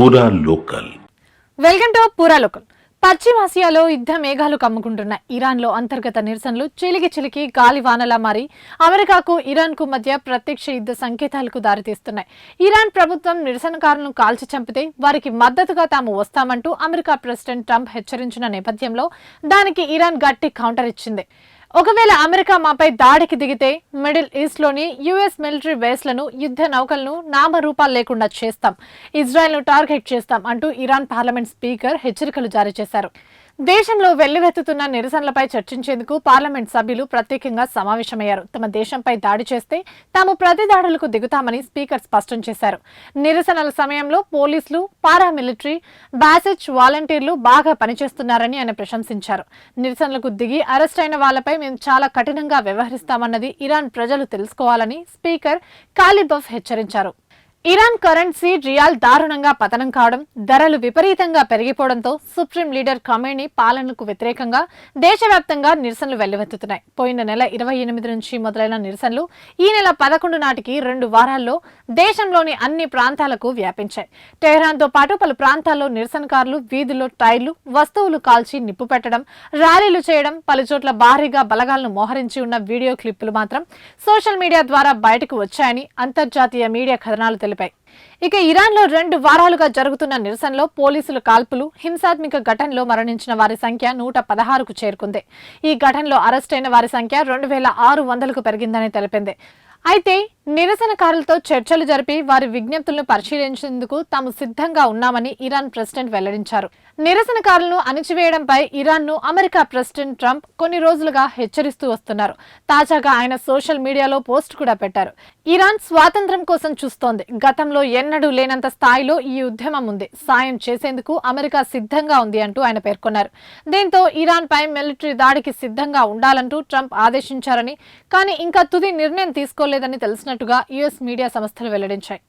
Poora local. Welcome to Poora local. పశ్చిమాసియాలో యుద్ధ మేఘాలు కమ్ముకుంటున్న ఇరాన్లో అంతర్గత నిరసనలు చిలికి చిలికి గాలి వానలా మారి అమెరికాకు ఇరాన్కు మధ్య ప్రత్యక్ష యుద్ధ సంకేతాలకు దారితీస్తున్నాయి. ఇరాన్ ప్రభుత్వం నిరసనకారులను కాల్చి చంపితే వారికి మద్దతుగా తాము వస్తామంటూ అమెరికా ప్రెసిడెంట్ ట్రంప్ హెచ్చరించిన నేపథ్యంలో దానికి ఇరాన్ గట్టి కౌంటర్ ఇచ్చింది. ఒకవేళ అమెరికా మాపై దాడికి దిగితే మిడిల్ ఈస్ట్లోని యుఎస్ మిలిటరీ బేస్లను యుద్ధ నౌకలను నామరూపాలు లేకుండా చేస్తాం. ఇజ్రాయెల్ను టార్గెట్ చేస్తాం అంటూ ఇరాన్ పార్లమెంట్ స్పీకర్ హెచ్చరికలు జారీ చేశారు. దేశంలో వెల్లువెత్తుతున్న నిరసనలపై చర్చించేందుకు పార్లమెంట్ సభ్యులు ప్రత్యేకంగా సమావేశమయ్యారు. తమ దేశంపై దాడి చేస్తే తాము ప్రతి దాడులకు దిగుతామని స్పీకర్ స్పష్టం చేశారు. నిరసనల సమయంలో పోలీసులు పారామిలిటరీ బ్యాసెచ్ వాలంటీర్లు బాగా పనిచేస్తున్నారని ఆయన ప్రశంసించారు. నిరసనలకు దిగి అరెస్ట్ అయిన వాళ్ళపై మేము చాలా కఠినంగా వ్యవహరిస్తామన్నది ఇరాన్ ప్రజలు తెలుసుకోవాలని స్పీకర్ కాలిబఫ్ హెచ్చరించారు. ఇరాన్ కరెన్సీ రియాల్ దారుణంగా పతనం కావడం ధరలు విపరీతంగా పెరిగిపోవడంతో సుప్రీం లీడర్ ఖమేని పాలనకు వ్యతిరేకంగా దేశవ్యాప్తంగా నిరసనలు వెల్లువెత్తుతున్నాయి. పోయిన నెల ఇరవై ఎనిమిది నుంచి మొదలైన నిరసనలు ఈ నెల పదకొండు నాటికి రెండు వారాల్లో దేశంలోని అన్ని ప్రాంతాలకు వ్యాపించాయి. టెహ్రాన్తో పాటు పలు ప్రాంతాల్లో నిరసనకారులు వీధుల్లో టైర్లు వస్తువులు కాల్చి నిప్పు పెట్టడం ర్యాలీలు చేయడం పలు చోట్ల భారీగా బలగాలను మోహరించి ఉన్న వీడియో క్లిప్పులు మాత్రం సోషల్ మీడియా ద్వారా బయటకు వచ్చాయని అంతర్జాతీయ మీడియా కథనాలు తెలిపాయి. ఇక ఇరాన్లో రెండు వారాలుగా జరుగుతున్న నిరసనలో పోలీసుల కాల్పులు హింసాత్మక ఘటనలో మరణించిన వారి సంఖ్య నూట పదహారుకు చేరుకుంది. ఈ ఘటనలో అరెస్ట్ అయిన వారి సంఖ్య రెండు వేల ఆరు వందలకు పెరిగిందని తెలిపింది. అయితే నిరసనకారులతో చర్చలు జరిపి వారి విజ్ఞప్తులను పరిశీలించేందుకు తాము సిద్ధంగా ఉన్నామని ఇరాన్ ప్రెసిడెంట్ వెల్లడించారు. నిరసనకారులను అణిచివేయడంపై ఇరాన్ను అమెరికా ప్రెసిడెంట్ ట్రంప్ కొన్ని రోజులుగా హెచ్చరిస్తూ వస్తున్నారు. తాజాగా ఆయన సోషల్ మీడియాలో పోస్ట్ కూడా పెట్టారు. ఇరాన్ స్వాతంత్ర్యం కోసం చూస్తోంది. గతంలో ఎన్నడూ లేనంత స్థాయిలో ఈ ఉద్యమం ఉంది. సాయం చేసేందుకు అమెరికా సిద్ధంగా ఉంది అంటూ ఆయన పేర్కొన్నారు. దీంతో ఇరాన్ పై మిలిటరీ దాడికి సిద్ధంగా ఉండాలంటూ ట్రంప్ ఆదేశించారని కానీ ఇంకా తుది నిర్ణయం తీసుకోలేదని చేసినట్టుగా యుఎస్ మీడియా సంస్థలు వెల్లడించాయి.